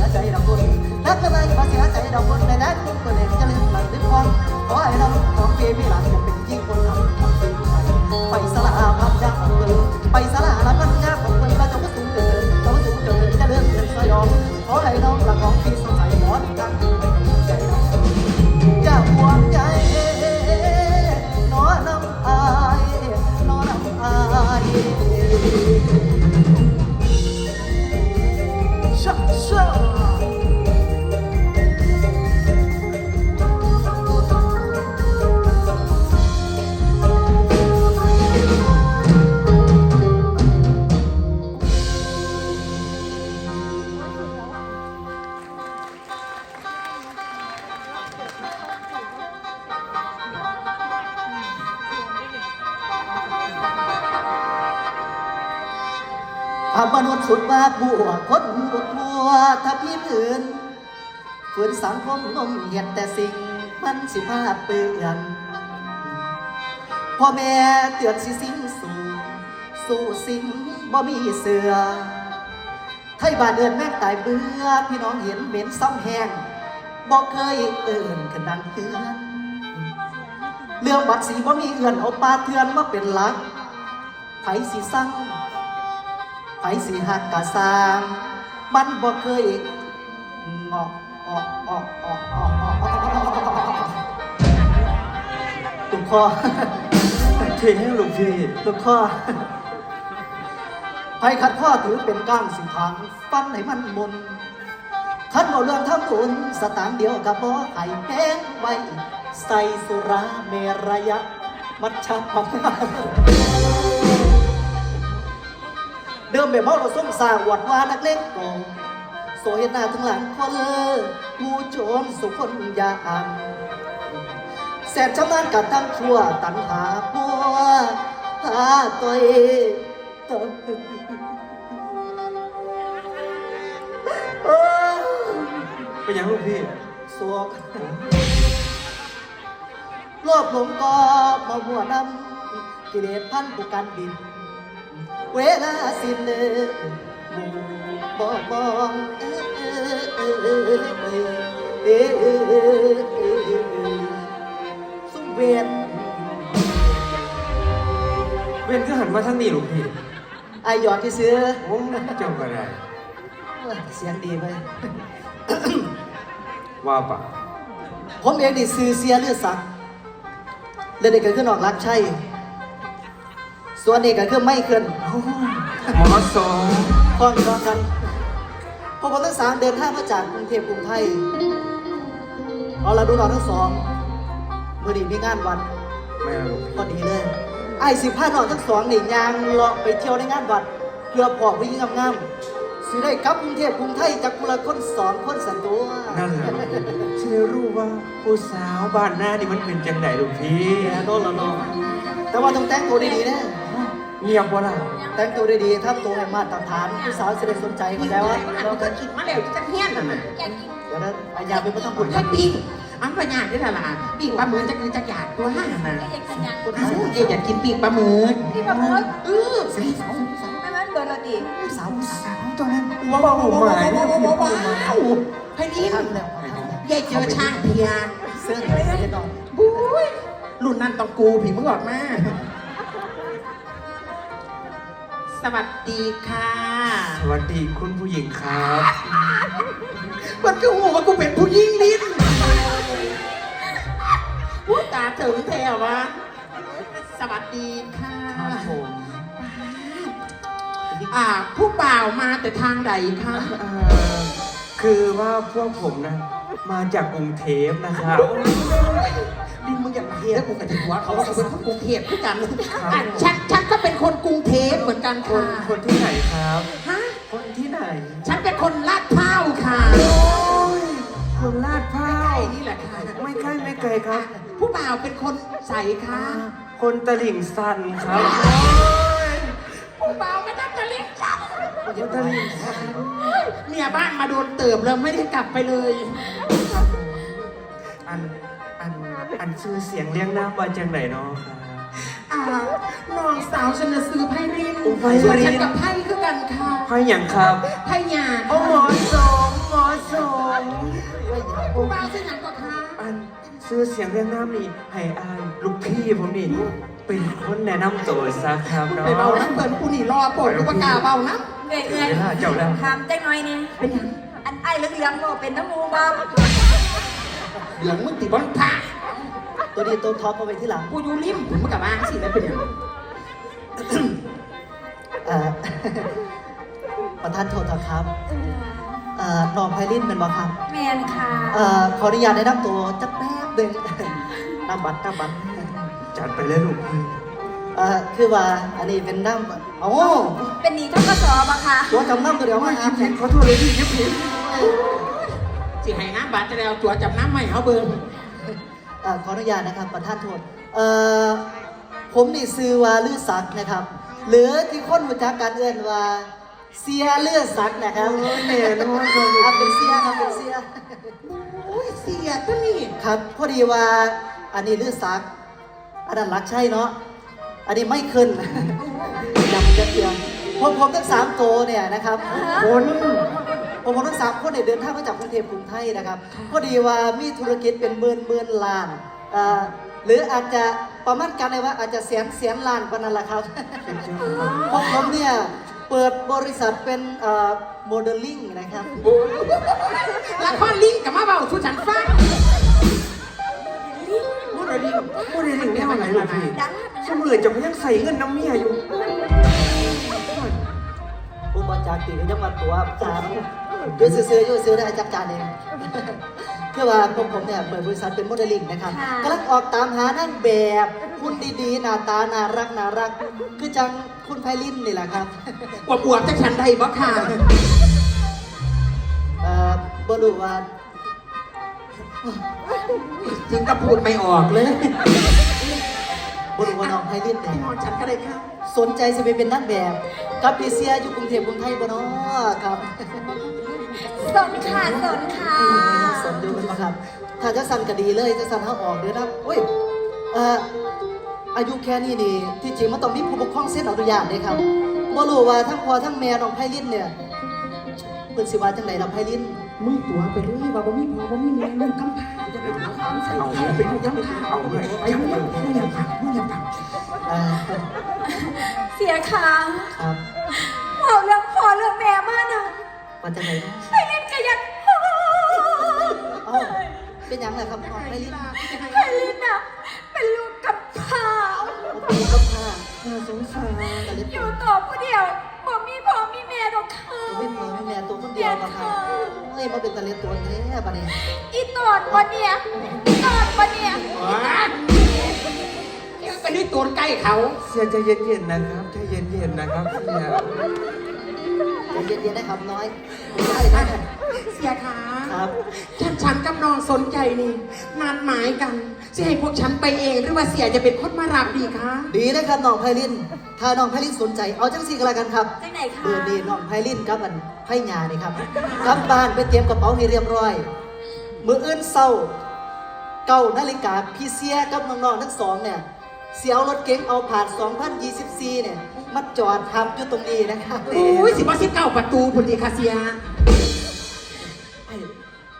สียใจดำบุญรักละไม่มาเสียใจดำบุญในนั้นคนเองจะลืมหลังดึงความขอให้เราของปีพี่หลังจะเป็นาพมนุษย์สุดว่าบัวคนหัวทัวถ้าพี่อื่นฝืนสังคมนมเหยียดแต่สิ่งมันสิภาพเปื่อนพ่อแม่เตือนสิสิ่งสู่สู่สิ่งบ่มีเสือไทยบ้านเดินแม่งตายเบื่อพี่น้องเห็นเหม็นซ้ำแห้งบอกเคยเอิ่นกันดังเตือน เรื่องบัตรสีบ่มีเอื่อนเอาปลาเทือนมาเป็นหลักไผสิสั่ง ไผสิหักกะสร้าง มันบ่เคยงอกออกออกออกออกออกออกตุกคอเทให้หลวงพี่ตุกคอไผขัดข้อถือเป็นก้างสิพังฟันให้มันมุนคันเอาเรื่องทำบุญสตางเดียวกับบ่ไข่แพงไว้ ใส่สุราเมรยะ มัดชักมัง เดิมแบบเมาเราส้มสร้างหวัดวานักเล่นโกงโซเฮดหน้าทั้งหลังคนเลองูโจรสุคนยาอันแสบชำนาญกันทั้งชั่วตันหาปัวหาตัวเองเป็นยังลวงพี่สวกโลภหลงก็มาหัวนำกิเลสพันผู้การบิน เวลาสิ้นเดือนหมู่บ่มองเออเออเออเออเออเออเอ้อสุเวนเว้นก็หันมาทางนี้หลวงพี่ไอายหยอดที่ซื้อโอ้เจ้าก็ได้เสียงดีไปว่าปะผมเองนี่ซื้อเสียเลือดสักเลือดเด็กเกิดขึ้นออกรักใช่ ส่วนนี้ก็คือไม่เคลื่อนหมอสองพ้องร้องกันพวกผมทั้งสามเดินทางมาจากกรุงเทพกรุงไทยเอาละดูเราทั้งสองเมื่อนี้มีงานวัดไม่เอาหลวงพี่พอดีเลยไอ้สิบห้าน้องทั้งสองนี่ยางเลาะไปเที่ยวในงานวัดเพื่อพอผู้หญิงงามๆสิได้กลับกรุงเทพกรุงไทยจากกุละคนสองคนสันตัวนั่นแหละหลวงพี่ฉันรู้ว่าผู้สาวบ้านหน้านี่มันเป็นจังไหนหลวงพี่แย่โดนแล้วเนาะแต่ว่าต้องแต่งตัวดีๆนะ เงียบวะล่ะแต่งตัวดีๆทำตัวให้มาตรฐานผู้สาวจะได้สนใจเขาแล้วว่าเราก็คิดมาแล้วจะเฮี้ยนน่ะนะเดี๋ยวนั้นปัญญาเป็นพระต้องบุญคให้รับปิ้งอันปัญญาได้ละล่ะปิ้งปลาหมึกจะคือจะหยาดตัวห้านะอ้าวเอ๊ะอยากกินปิ้งปลาหมึกพี่ประมุขเออสาวสาวสาวไม่มันเบอร์เราดิผู้สาวผู้สาวตัวนั้นว้าวว้าวว้าวว้าวว้าวว้าวว้าวให้นี่ทำแล้วยายเจอช่างเพียนเสื้อไหนไม่ได้นอนบุ้ยรุ่นนั้นต้องกูผีมึงออกมา สวัสดีค่ะ สวัสดีคุณผู้หญิงครับมันก็หัวว่ากูเป็นผู้หญิงลิ้นพูดตาถึงแถววะสวัสดีค่ะครับผมอ่า ผู้บ่าวมาแต่ทางใดคะเอ่อคือว่าพวกผมนะ มาจากกรุงเทพนะครับดิมึงอย่ามาเฮียกูกับถึงวัดเขาว่ากูเป็นคนกรุงเทพด้วยกันครับอะฉันฉันก็เป็นคนกรุงเทพเหมือนกันคค่ะนคนที่ไหนครับ ฮะคนที่ไหนฉันเป็นคนลาดพร้าวค่ะโอ้ยคนลาดพร้าใช่วนี่แหละค่ะไม่ใกล้ไม่ไกลครับ ผู้บ่าวเป็นคนใสค่ะคนตลิ่งสันครับ ผู้บ่าว คนตลิ่งสันเมียบ้านมาโดนเติบแล้วไม่ได้กลับไปเลย อันอันอันชื่อเสียงเรียงน้ำมาจากไหนเนาะครับ อ่าน้องสาวฉันน่ะซื้อไพ่รินโอ้ไพ่ริน ส่วนฉันกับไพ่คือกันค่ะไพ่อย่างครับไพ่หยาดโอ้หมอสองหมอสมผู้บ่าวเส้นหนังก็ค้าอันซื้อเสียงเรียงน้ำนี่ให้อายลูกพี่ผมนี่ เป็นคนแนะนำตัวซะครับเนาะไปเบาน้ำเปินผู้นี่รอปวดลูกปากกาเบาน้เอื่อยเอื่อยเวลาเจ้าแล้วถามจังหน่อยเนี่ยำเป็นหยังอันไอ้เหลืองๆบ่เป็นน้ำมูบ่เหลืองมึงติบอลผ่าตัวนี้ตัวท็อปเอาไปที่หลังกูอยู่ริมผมกับมาสิแล้วเป็นหยังเอ่อประธานโทษครับเอ่อน้องไพลินเป็นบ่ครับแมนค่ะเอ่อขออนุญาตแนะนำตัวจักแป๊บหนึ่งนำบัตรนำบัตร จัดไปเลยลูกพี่เอ่อคือว่าอันนี้เป็นน้ำโอ้เป็นหนีทกศบ่ค่ะตัวจำน้ำตัวเดียวมาคยิรับบผิดขอโทษเลยพี่ยิบผิดสิให้น้ำบาดจะแล้วจัวจับน้ำไม่เขาเบิ่งเอ่อขออนุญาตนะครับประธานโทษเอ่อผมนี่ซื้อว่าลือศักดิ์นะครับ หรือที่คนรู้จักการเอื้อนว่าเสียเลือดศักดิ์นะครับโอ้ยแน่นอนครับลูกครับเป็นเสียครับเป็นเสียโอ้ยเสียตัวนี้ครับพอดีว่าอันนี้ลือศักดิ์ อันนั้นรักใช่เนาะ อันนี้ไม่ขึ้นจำจะเพียงพวกผมทั้งสามโตวเนี่ยนะครับคนผมผมทั้งสามคนเนี่ยเดินทางมาจากกรุงเทพกรุงไทยนะครับพอดีว่ามีธุรกิจเป็นหมื่นหมื่นล้านเอ่อหรืออาจจะประมาณกันเลยว่าอาจจะแสนแสนล้านกว่านั้นแหละครับพวกผมเนี่ยเปิดบริษัทเป็นโมเดลลิ่งนะครับละครลิงกับมาเบาทุฉันฟังพูด อะไรดิพูดอะไรดิเนี่ยอะไรลูกพี่ดังเสมือนจะไม่ยังใส่เงินน้ำเมียอยู่ผู้บริจาคตีก็ยังมาตัวจานด้วยซื้อๆด้วยซื้อได้จัดการเองคือว่าพวกผมเนี่ยเปิดบริษัทเป็นโมเดลลิ่งนะครับกำลังออกตามหานั่งแบบคุณดีๆหน้าตาน่ารักน่ารัก คือจังคุณไพลินนี่แหละครับอวบอวบๆจะฉันใดบ่ค่ะเอ่อบ่รู้ว่า ถึงกับพูดไม่ออกเลยบ่รู้ว่าน้องไพลินเนี่ยนอนฉันก็ได้ครับ สนใจจะไปเป็นนักแบบ กับพีเซียอยู่กรุงเทพกรุงไทยบ่เนาะครับ สนค่ะสนค่ะสนดูกันบ่ครับ ถ้าจะสั่นก็ดีเลยจะสั่นเฮาออกเด้อนะอุ้ยเอ่ออายุแค่นี้นี่ที่จริงมันต้องมีผู้ปกครองเซ็นอนุญาตเด้ครับบ่รู้ว่าทั้งพ่อทั้งแม่น้องไพลินเนี่ยเพิ่นสิว่าจังไดล่ะไพลิน มึงตัวไปเลยว่าบ่มีพอบ่มีแม่มึงกำพร้าจะไปถามความใส่เอาเป็นยังไงเอาเลยไอ้มึงยังมึงยังถามมึงยังถามเอ่อเสียค่ะครับพอเรื่องพอเรื่องแม่มากนะว่าจังไดเนาะไม่เล่นกระยันเอ้าเป็นหยังล่ะครับน้องไพลินไพลินน่ะเป็นลูกกับข้าวบ่เป็นกับข้าน่าสงสารก็เลยอยู่ต่อผู้เดียวบ่มีพ่อมีแม่หรอกค่ะไม่พอไม่แม่ตัวคนเดียวหรอกครับ เฮ้ยมาเป็นตะเลนตัวแท้บัดนี้อีตอดวันเนี้ยอีตอดวันเนี้ยไปนี่ตัวใกล้เขา เสียใจเย็นๆนะครับใจเย็นๆนะครับเสีย ใจเย็นๆนะครับน้อยได้ได้เสียขาครับฉันฉันกับน้องสนใจนี่นานหมายกันจะให้พวกฉันไปเองหรือว่าเสียจะเป็นคนมารับดีคะดีนะครับน้องไพลิน ถ้าน้องไพลินสนใจเอาจังสี่ก็แล้วกันครับจังไหนคะเบอร์ดีน้องไพลินกับอันไพ่ยานี่ครับกลับบ้านไปเตรียมกระเป๋าให้เรียบร้อย มืออื่นเศร้า เก้านาฬิกาพี่เสียกับน้องๆทั้งสองเนี่ยเสียวรถเก๋งเอาผ่าน2024เนี่ย มาจอดทำอยู่ตรงนี้นะครับโอ้ยสิบว่าสิบเก้าประตูพุ่นดีค่ะเสียไอ้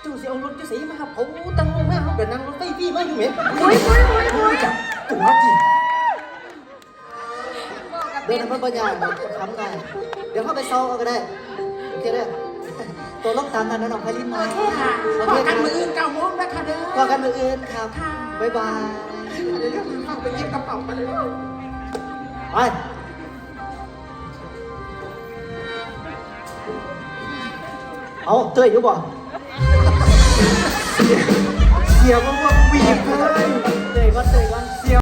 เจ้าเสียวรถจะสีมาครับผมตั้งมาเขาเป็นนั่งรถไฟพี่มาอยู่เหม็นอุ้ยอุ้ยอุ้ยอุ้ยตัวจริงบอกกับเดิเป็นนทางพระยาทำได้เดี๋ยวเข้าไปเซาเอาก็ได้โอเคเด้อตัวลบตามนั้นนะน้องไพลินนะค่ะโอพเคอคกัรันบมืออื่นเก้าโมงนะคะเด้อก็กันมืออื่นครับค่ะบ๊ายบายเดี๋ยวๆเข้าไปเก็บกระเป๋ามาเลยไป เอาเต้ยอยู่บ่เสียก็ว่าบีบเลย เตยก่นเตยก่นเสีย